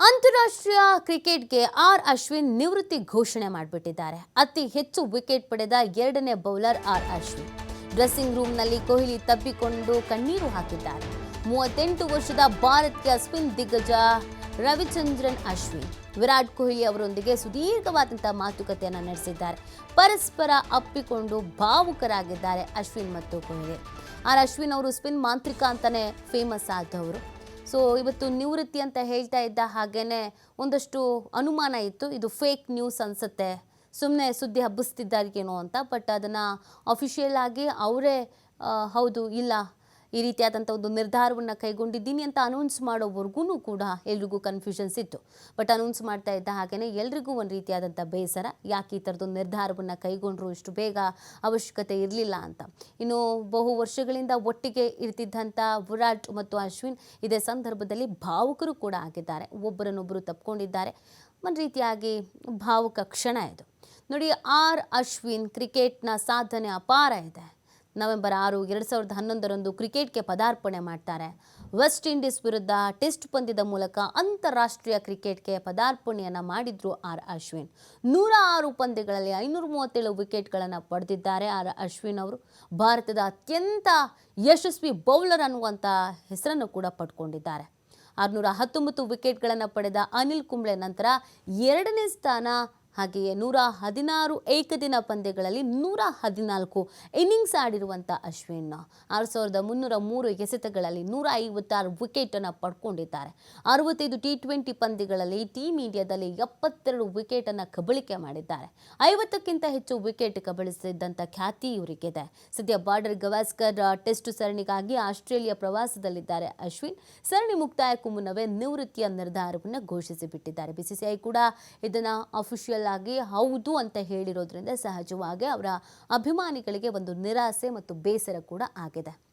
ಅಂತಾರಾಷ್ಟ್ರೀಯ ಕ್ರಿಕೆಟ್ಗೆ ಆರ್ ಅಶ್ವಿನ್ ನಿವೃತ್ತಿ ಘೋಷಣೆ ಮಾಡಿಬಿಟ್ಟಿದ್ದಾರೆ. ಅತಿ ಹೆಚ್ಚು ವಿಕೆಟ್ ಪಡೆದ ಎರಡನೇ ಬೌಲರ್ ಆರ್ ಅಶ್ವಿನ್. ಡ್ರೆಸ್ಸಿಂಗ್ ರೂಮ್ನಲ್ಲಿ ಕೊಹ್ಲಿ ತಬ್ಬಿಕೊಂಡು ಕಣ್ಣೀರು ಹಾಕಿದ್ದಾರೆ. ಮೂವತ್ತೆಂಟು ವರ್ಷದ ಭಾರತೀಯ ಸ್ಪಿನ್ ದಿಗ್ಗಜ ರವಿಚಂದ್ರನ್ ಅಶ್ವಿನ್. ವಿರಾಟ್ ಕೊಹ್ಲಿ ಅವರೊಂದಿಗೆ ಸುದೀರ್ಘವಾದಂಥ ಮಾತುಕತೆಯನ್ನು ನಡೆಸಿದ್ದಾರೆ. ಪರಸ್ಪರ ಅಪ್ಪಿಕೊಂಡು ಭಾವುಕರಾಗಿದ್ದಾರೆ ಅಶ್ವಿನ್ ಮತ್ತು ಕೊಹ್ಲಿ. ಆರ್ ಅಶ್ವಿನ್ ಅವರು ಸ್ಪಿನ್ ಮಾಂತ್ರಿಕ ಅಂತಲೇ ಫೇಮಸ್ ಆದವರು. ಸೊ ಇವತ್ತು ನಿವೃತ್ತಿ ಅಂತ ಹೇಳ್ತಾ ಇದ್ದ ಹಾಗೇನೆ ಒಂದಷ್ಟು ಅನುಮಾನ ಇತ್ತು. ಇದು ಫೇಕ್ ನ್ಯೂಸ್ ಅನ್ಸುತ್ತೆ. ಸುಮ್ಮನೆ ಸುದ್ದಿ ಹಬ್ಬಿಸ್ತಿದ್ದಾರೇನೋ ಅಂತ. ಬಟ್ ಅದನ್ನು ಅಫಿಷಿಯಲ್ ಆಗಿ ಅವರೇ ಹೌದು, ಇಲ್ಲ. ಈ ರೀತಿಯಾದಂಥ ಒಂದು ನಿರ್ಧಾರವನ್ನು ಕೈಗೊಂಡಿದ್ದೀನಿ ಅಂತ ಅನೌನ್ಸ್ ಮಾಡೋವರೆಗೂ ಕೂಡ ಎಲ್ರಿಗೂ ಕನ್ಫ್ಯೂಷನ್ಸ್ ಇತ್ತು. ಬಟ್ ಅನೌನ್ಸ್ ಮಾಡ್ತಾ ಇದ್ದ ಹಾಗೆಯೇ ಎಲ್ರಿಗೂ ಒಂದು ರೀತಿಯಾದಂಥ ಬೇಸರ, ಯಾಕೆ ಈ ಥರದ್ದು ನಿರ್ಧಾರವನ್ನು ಕೈಗೊಂಡ್ರು ಇಷ್ಟು ಬೇಗ ಅವಶ್ಯಕತೆ ಇರಲಿಲ್ಲ ಅಂತ. ಇನ್ನು ಬಹು ವರ್ಷಗಳಿಂದ ಒಟ್ಟಿಗೆ ಇರ್ತಿದ್ದಂಥ ವಿರಾಟ್ ಮತ್ತು ಅಶ್ವಿನ್ ಇದೇ ಸಂದರ್ಭದಲ್ಲಿ ಭಾವುಕರು ಕೂಡ ಆಗಿದ್ದಾರೆ. ಒಬ್ಬರನ್ನೊಬ್ಬರು ತಪ್ಪಿಕೊಂಡಿದ್ದಾರೆ ಒಂದು ರೀತಿಯಾಗಿ ಭಾವುಕ ಕ್ಷಣ ಇದು. ನೋಡಿ ಆರ್ ಅಶ್ವಿನ್ ಕ್ರಿಕೆಟ್ನ ಸಾಧನೆ ಅಪಾರ ಇದೆ. ನವೆಂಬರ್ ಆರು ಎರಡು ಸಾವಿರದ ಹನ್ನೊಂದರಂದು ಕ್ರಿಕೆಟ್ಗೆ ಪದಾರ್ಪಣೆ ಮಾಡ್ತಾರೆ. ವೆಸ್ಟ್ ಇಂಡೀಸ್ ವಿರುದ್ಧ ಟೆಸ್ಟ್ ಪಂದ್ಯದ ಮೂಲಕ ಅಂತಾರಾಷ್ಟ್ರೀಯ ಕ್ರಿಕೆಟ್ಗೆ ಪದಾರ್ಪಣೆಯನ್ನು ಮಾಡಿದ್ರು ಆರ್ ಅಶ್ವಿನ್. ನೂರ ಆರು ಪಂದ್ಯಗಳಲ್ಲಿ ಐನೂರ ಮೂವತ್ತೇಳು ವಿಕೆಟ್ಗಳನ್ನು ಪಡೆದಿದ್ದಾರೆ ಆರ್ ಅಶ್ವಿನ್ ಅವರು. ಭಾರತದ ಅತ್ಯಂತ ಯಶಸ್ವಿ ಬೌಲರ್ ಅನ್ನುವಂಥ ಹೆಸರನ್ನು ಕೂಡ ಪಡ್ಕೊಂಡಿದ್ದಾರೆ. ಆರುನೂರ ಹತ್ತೊಂಬತ್ತು ವಿಕೆಟ್ಗಳನ್ನು ಪಡೆದ ಅನಿಲ್ ಕುಂಬ್ಳೆ ನಂತರ ಎರಡನೇ ಸ್ಥಾನ ಹಾಗೆಯೇ ನೂರ ಹದಿನಾರು ಏಕದಿನ ಪಂದ್ಯಗಳಲ್ಲಿ ನೂರ ಹದಿನಾಲ್ಕು ಇನ್ನಿಂಗ್ಸ್ ಆಡಿರುವಂಥ ಅಶ್ವಿನ್ ಆರು ಸಾವಿರದ ಮುನ್ನೂರ ಮೂರು ಎಸೆತಗಳಲ್ಲಿ ನೂರ ಐವತ್ತಾರು ವಿಕೆಟನ್ನು ಪಡ್ಕೊಂಡಿದ್ದಾರೆ. ಅರವತ್ತೈದು ಟಿ ಟ್ವೆಂಟಿ ಪಂದ್ಯಗಳಲ್ಲಿ ಟೀಮ್ ಇಂಡಿಯಾದಲ್ಲಿ ಎಪ್ಪತ್ತೆರಡು ವಿಕೆಟನ್ನು ಕಬಳಿಕೆ ಮಾಡಿದ್ದಾರೆ. ಐವತ್ತಕ್ಕಿಂತ ಹೆಚ್ಚು ವಿಕೆಟ್ ಕಬಳಿಸಿದ್ದಂಥ ಖ್ಯಾತಿ ಇವರಿಗಿದೆ. ಸದ್ಯ ಬಾರ್ಡರ್ ಗವಾಸ್ಕರ್ ಟೆಸ್ಟ್ ಸರಣಿಗಾಗಿ ಆಸ್ಟ್ರೇಲಿಯಾ ಪ್ರವಾಸದಲ್ಲಿದ್ದಾರೆ ಅಶ್ವಿನ್. ಸರಣಿ ಮುಕ್ತಾಯಕ್ಕೂ ಮುನ್ನವೇ ನಿವೃತ್ತಿಯ ನಿರ್ಧಾರವನ್ನು ಘೋಷಿಸಿಬಿಟ್ಟಿದ್ದಾರೆ. ಬಿಸಿಸಿಐ ಕೂಡ ಇದನ್ನು ಅಫಿಷಿಯಲ್ ಆಗಿ ಹೌದು ಅಂತ ಹೇಳಿರೋದ್ರಿಂದ ಸಹಜವಾಗಿ ಅವರ ಅಭಿಮಾನಿಗಳಿಗೆ ಒಂದು ನಿರಾಸೆ ಮತ್ತು ಬೇಸರ ಕೂಡ ಆಗಿದೆ.